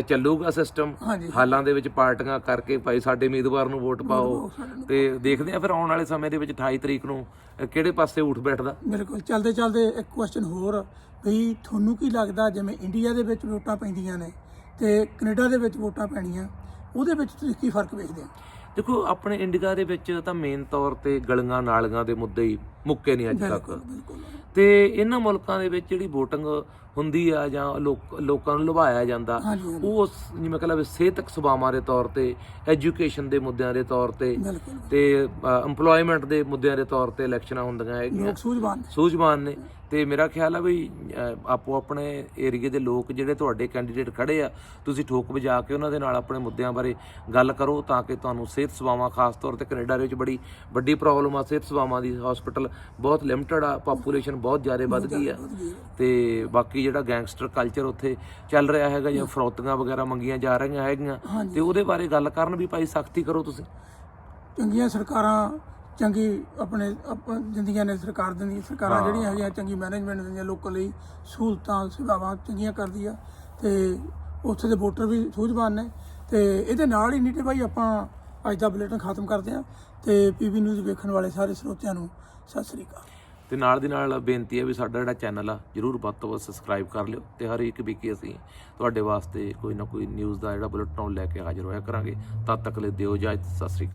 [SPEAKER 2] ਚੱਲੂਗਾ ਸਿਸਟਮ ਹਾਲਾਂ ਦੇ ਵਿੱਚ ਪਾਰਟੀਆਂ ਕਰਕੇ ਭਾਈ ਸਾਡੇ ਉਮੀਦਵਾਰ ਨੂੰ ਵੋਟ ਪਾਓ। ਤੇ ਦੇਖਦੇ ਆ ਫਿਰ ਆਉਣ ਵਾਲੇ ਸਮੇਂ ਦੇ ਵਿੱਚ 28 ਤਰੀਕ ਨੂੰ ਕਿਹੜੇ ਪਾਸੇ ਉੱਠ ਬੈਠਦਾ।
[SPEAKER 1] ਮੇਰੇ ਕੋਲ ਚਲਦੇ ਚਲਦੇ ਇੱਕ ਕੁਐਸਚਨ ਹੋਰ ਵੀ ਤੁਹਾਨੂੰ ਕੀ ਲੱਗਦਾ ਜਿਵੇਂ ਇੰਡੀਆ ਦੇ ਵਿੱਚ ਵੋਟਾਂ ਪੈਂਦੀਆਂ ਨੇ ਤੇ ਕੈਨੇਡਾ ਦੇ ਵਿੱਚ ਵੋਟਾਂ ਪੈਣੀਆਂ, ਉਹਦੇ ਵਿੱਚ ਤੁਸੀਂ ਕੀ ਫ਼ਰਕ ਵੇਖਦੇ ਹੋ?
[SPEAKER 2] ਦੇਖੋ, ਆਪਣੇ ਇੰਡੀਆ ਦੇ ਵਿੱਚ ਤਾਂ ਮੇਨ ਤੌਰ ਤੇ ਗਲੀਆਂ ਨਾਲੀਆਂ ਦੇ ਮੁੱਦੇ ਹੀ ਮੁੱਕੇ ਨਹੀਂ ਅੱਜ ਤੱਕ।
[SPEAKER 1] ਬਿਲਕੁਲ
[SPEAKER 2] ਤੇ ਇਹਨਾਂ ਮੁਲਕਾਂ ਦੇ ਵਿੱਚ ਜਿਹੜੀ VOTING ਹੁੰਦੀ ਆ ਜਾਂ ਲੋਕ ਨੂੰ ਲੁਭਾਇਆ ਜਾਂਦਾ ਉਹ ਜਿਵੇਂ ਕਹਿੰਦਾ ਵੀ ਸਿਹਤਕ ਸੇਵਾਵਾਂ ਦੇ ਤੌਰ ਤੇ ਐਜੂਕੇਸ਼ਨ ਦੇ ਮੁੱਦਿਆਂ ਦੇ ਤੌਰ ਤੇ ਤੇ EMPLOYMENT ਦੇ ਮੁੱਦਿਆਂ ਦੇ ਤੌਰ ਤੇ ਇਲੈਕਸ਼ਨਾਂ ਹੁੰਦੀਆਂ ਹੈਗੀਆਂ।
[SPEAKER 1] ਲੋਕ ਸੂਝਵਾਨ ਨੇ।
[SPEAKER 2] ਸੂਝਵਾਨ ਨੇ। ਤੇ ਮੇਰਾ ਖਿਆਲ ਆ ਵੀ ਆਪੋ ਆਪਣੇ ਏਰੀਏ ਦੇ ਲੋਕ ਜਿਹੜੇ ਤੁਹਾਡੇ ਕੈਂਡੀਡੇਟ ਖੜੇ ਆ ਤੁਸੀਂ ਠੋਕ ਵਜਾ ਕੇ ਉਹਨਾਂ ਦੇ ਨਾਲ ਆਪਣੇ ਮੁੱਦਿਆਂ ਬਾਰੇ ਗੱਲ ਕਰੋ ਤਾਂ ਕਿ ਤੁਹਾਨੂੰ ਸਿਹਤ ਸੇਵਾਵਾਂ ਖਾਸ ਤੌਰ ਤੇ ਕੈਨੇਡਾ ਦੇ ਵਿੱਚ ਬੜੀ ਵੱਡੀ ਪ੍ਰੋਬਲਮ ਆ ਸਿਹਤ ਸੇਵਾਵਾਂ ਦੀ ਹਸਪੀਟਲ ਬਹੁਤ ਲਿਮਟਿਡ ਆ ਪਾਪੂਲੇਸ਼ਨ ਬਹੁਤ ਜ਼ਿਆਦਾ ਵੱਧ ਗਈ ਆ। ਤੇ ਬਾਕੀ ਜਿਹੜਾ ਗੈਂਗਸਟਰ ਕਲਚਰ ਉੱਥੇ ਚੱਲ ਰਿਹਾ ਹੈਗਾ ਜਾਂ ਫਰੌਤੀਆਂ ਵਗੈਰਾ ਮੰਗੀਆਂ ਜਾ ਰਹੀਆਂ ਹੈਗੀਆਂ। ਤੇ ਉਹਦੇ ਬਾਰੇ ਗੱਲ ਕਰਨ ਵੀ ਭਾਈ ਸਖਤੀ ਕਰੋ ਤੁਸੀਂ।
[SPEAKER 1] ਚੰਗੀਆਂ ਸਰਕਾਰਾਂ ਚੰਗੀ ਆਪਣੇ ਆਪ- ਦਿੰਦੀਆਂ ਨੇ ਸਰਕਾਰ ਦਿੰਦੀ ਸਰਕਾਰਾਂ ਜਿਹੜੀਆਂ ਹੈਗੀਆਂ ਚੰਗੀ ਮੈਨੇਜਮੈਂਟ ਦਿੰਦੀਆਂ ਲੋਕਾਂ ਲਈ ਸਹੂਲਤਾਂ ਸੇਵਾਵਾਂ ਚੰਗੀਆਂ ਕਰਦੀ ਆ ਤੇ ਉੱਥੇ ਦੇ ਵੋਟਰ ਵੀ ਸੂਝਵਾਨ ਨੇ। ਤੇ ਇਹਦੇ ਨਾਲ ਹੀ ਨੀਟੇ ਭਾਈ ਆਪਾਂ ਅੱਜ ਦਾ ਬੁਲੇਟਿਨ ਖਤਮ ਕਰਦੇ ਆ ਤੇ ਪੀਬੀ ਨਿਊਜ਼ ਵੇਖਣ ਵਾਲੇ ਸਾਰੇ ਸਰੋਤਿਆਂ ਨੂੰ ਸਤਿ ਸ੍ਰੀ ਅਕਾਲ।
[SPEAKER 2] ਤੇ ਨਾਲ ਦੀ ਨਾਲ ਬੇਨਤੀ ਹੈ ਵੀ ਸਾਡਾ ਜਿਹੜਾ ਚੈਨਲ ਆ, ਜਰੂਰ ਵੱਧ ਤੋਂ ਵੱਧ ਸਬਸਕ੍ਰਾਈਬ ਕਰ ਲਿਓ ਤੇ ਹਰ ਇੱਕ ਵੀ ਅਸੀਂ ਤੁਹਾਡੇ ਵਾਸਤੇ ਕੋਈ ਨਾ ਕੋਈ ਨਿਊਜ਼ ਦਾ ਜਿਹੜਾ ਬੁਲੇਟਿਨ ਲੈ ਕੇ ਹਾਜ਼ਰ ਹੋਇਆ ਕਰਾਂਗੇ, ਤਦ ਤੱਕ ਲਈ ਦਿਓ ਇਜਾਜ਼ਤ, ਸਤਿ ਸ੍ਰੀ ਅਕਾਲ।